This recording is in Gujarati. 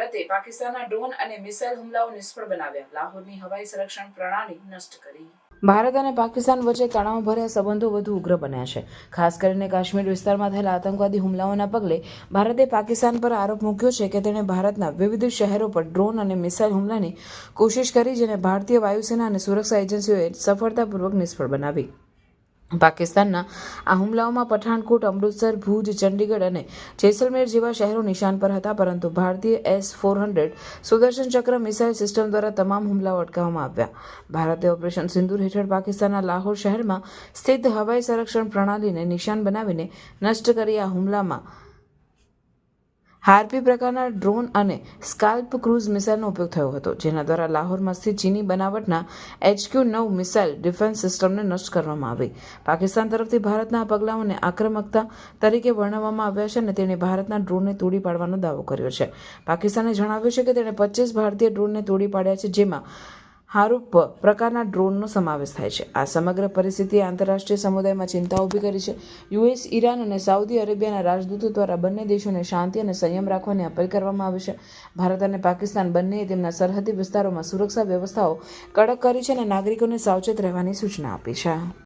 ભારતે પાકિસ્તાનના ડ્રોન અને મિસાઇલ હુમલાઓ નિષ્ફળ બનાવ્યા. લાહોરની હવાઈ સંરક્ષણ પ્રણાલી નષ્ટ કરી. ભારત અને પાકિસ્તાન વચ્ચે તણાવભર્યા સંબંધો વધુ ઉગ્ર બન્યા છે. ખાસ કરીને કાશ્મીર વિસ્તારમાં થયેલા આતંકવાદી હુમલાઓના પગલે ભારતે પાકિસ્તાન પર આરોપ મૂક્યો છે કે તેણે ભારતના વિવિધ શહેરો પર ડ્રોન અને મિસાઇલ હુમલાની કોશિશ કરી જેને ભારતીય વાયુસેના અને સુરક્ષા એજન્સીઓએ સફળતાપૂર્વક નિષ્ફળ બનાવી. પાકિસ્તાનના આ હુમલાઓમાં પઠાણકોટ, અમૃતસર, ભુજ, ચંડીગઢ અને જેસલમેર જેવા શહેરો નિશાન પર હતા, પરંતુ ભારતીય એસ ફોર હંડ્રેડ સુદર્શન ચક્ર મિસાઇલ સિસ્ટમ દ્વારા તમામ હુમલાઓ અટકાવવામાં આવ્યા. ભારતે ઓપરેશન સિંદૂર હેઠળ પાકિસ્તાનના લાહોર શહેરમાં સ્થિત હવાઈ સંરક્ષણ પ્રણાલીને નિશાન બનાવીને નષ્ટ કરી આ હુમલામાં હાર્પી પ્રકારના ડ્રોન અને સ્કાલ્પ ક્રૂઝ મિસાઇલનો ઉપયોગ થયો હતો, જેના દ્વારા લાહોરમાં સ્થિત ચીની બનાવટના એચક્યુ નવ મિસાઇલ ડિફેન્સ સિસ્ટમને નષ્ટ કરવામાં આવી. પાકિસ્તાન તરફથી ભારતના આ પગલાઓને આક્રમકતા તરીકે વર્ણવવામાં આવ્યા છે અને તેણે ભારતના ડ્રોનને તોડી પાડવાનો દાવો કર્યો છે. પાકિસ્તાને જણાવ્યું છે કે તેણે પચીસ ભારતીય ડ્રોનને તોડી પાડ્યા છે, જેમાં હારૂપ પ્રકારના ડ્રોનનો સમાવેશ થાય છે. આ સમગ્ર પરિસ્થિતિએ આંતરરાષ્ટ્રીય સમુદાયમાં ચિંતા ઊભી કરી છે. યુએસ, ઈરાન અને સાઉદી અરેબિયાના રાજદૂતો દ્વારા બંને દેશોને શાંતિ અને સંયમ રાખવાની અપીલ કરવામાં આવી છે. ભારત અને પાકિસ્તાન બંનેએ તેમના સરહદી વિસ્તારોમાં સુરક્ષા વ્યવસ્થાઓ કડક કરી છે અને નાગરિકોને સાવચેત રહેવાની સૂચના આપી છે.